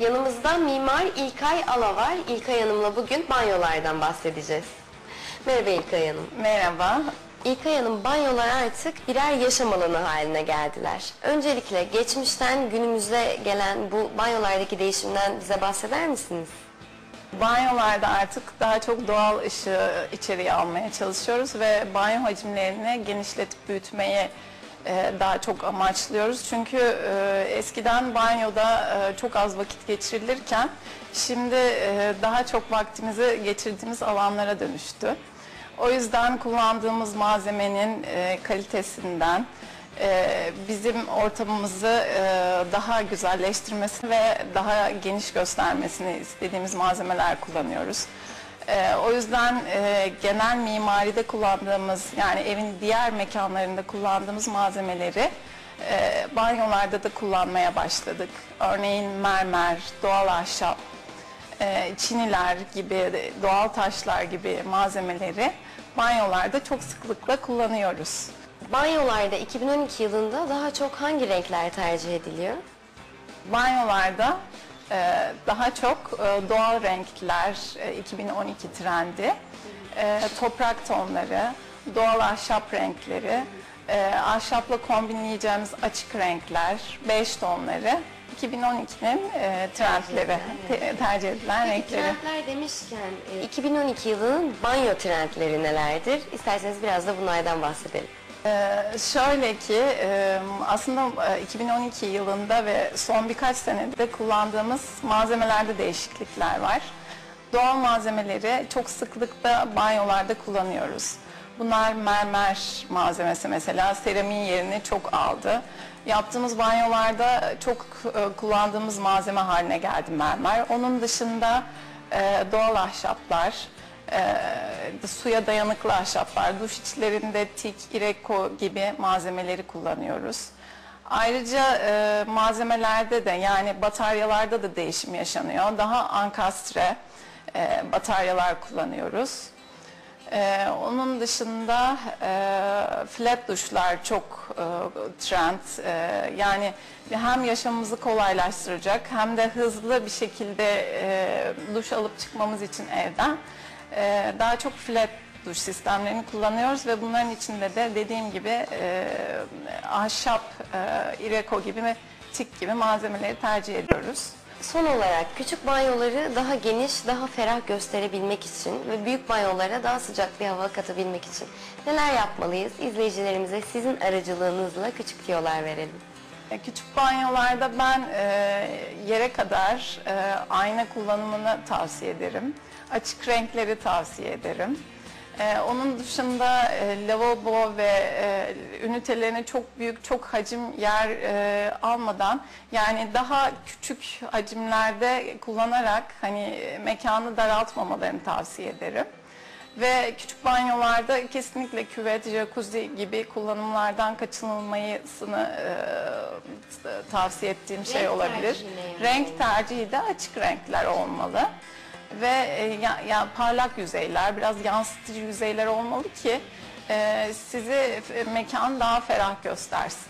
Yanımızda mimar İlkay Ala var. İlkay Hanım'la bugün banyolardan bahsedeceğiz. Merhaba İlkay Hanım. Merhaba. İlkay Hanım banyolar artık birer yaşam alanı haline geldiler. Öncelikle geçmişten günümüze gelen bu banyolardaki değişimden bize bahseder misiniz? Banyolarda artık daha çok doğal ışığı içeriye almaya çalışıyoruz ve banyo hacimlerini genişletip büyütmeyi e, daha çok amaçlıyoruz. Çünkü e, eskiden banyoda e, çok az vakit geçirilirken şimdi daha çok vaktimizi geçirdiğimiz alanlara dönüştü. O yüzden kullandığımız malzemenin kalitesinden, bizim ortamımızı daha güzelleştirmesi ve daha geniş göstermesini istediğimiz malzemeler kullanıyoruz. E, o yüzden e, genel mimaride kullandığımız yani evin diğer mekanlarında kullandığımız malzemeleri e, banyolarda da kullanmaya başladık. Örneğin mermer, doğal ahşap, e, çiniler gibi, doğal taşlar gibi malzemeleri banyolarda çok sıklıkla kullanıyoruz. Banyolarda 2012 yılında daha çok hangi renkler tercih ediliyor? Banyolarda daha çok e, doğal renkler, e, 2012 trendi, e, toprak tonları, doğal ahşap renkleri, e, ahşapla kombinleyeceğimiz açık renkler, beş tonları 2012'nin e, trendleri, te- tercih edilen renkleri. Trendler demişken e, 2012 yılının banyo trendleri nelerdir? İsterseniz biraz da bunlardan bahsedelim. Ee, şöyle ki e, aslında e, 2012 yılında ve son birkaç senede kullandığımız malzemelerde değişiklikler var. Doğal malzemeleri çok sıklıkla banyolarda kullanıyoruz. Bunlar mermer malzemesi mesela seramiğin yerini çok aldı. Yaptığımız banyolarda çok e, kullandığımız malzeme haline geldi mermer. Onun dışında e, doğal ahşaplar, e, suya dayanıklı ahşaplar, duş içlerinde tik, ireko gibi malzemeleri kullanıyoruz. Ayrıca e, malzemelerde de yani bataryalarda da değişim yaşanıyor. Daha ankastre e, bataryalar kullanıyoruz. E, onun dışında e, flat duşlar çok e, trend. E, yani hem yaşamımızı kolaylaştıracak hem de hızlı bir şekilde e, duş alıp çıkmamız için evden e, daha çok flat duş sistemlerini kullanıyoruz ve bunların içinde de dediğim gibi e, ahşap, e, ireko gibi tik gibi malzemeleri tercih ediyoruz. Son olarak küçük banyoları daha geniş, daha ferah gösterebilmek için ve büyük banyolara daha sıcak bir hava katabilmek için neler yapmalıyız? İzleyicilerimize sizin aracılığınızla küçük tiyolar verelim. E, Küçük banyolarda ben e, yere kadar e, ayna kullanımını tavsiye ederim. Açık renkleri tavsiye ederim. E, onun dışında e, lavabo ve e, ünitelerine çok büyük, çok hacim yer e, almadan yani daha küçük hacimlerde kullanarak hani mekanı daraltmamalarını tavsiye ederim. Ve küçük banyolarda kesinlikle küvet, jacuzzi gibi kullanımlardan kaçınılmayısını e, tavsiye ettiğim şey Renk olabilir. tercihi ne yani? Renk tercihi de açık renkler olmalı. Ve e, ya, ya parlak yüzeyler, biraz yansıtıcı yüzeyler olmalı ki e, sizi mekan daha ferah göstersin.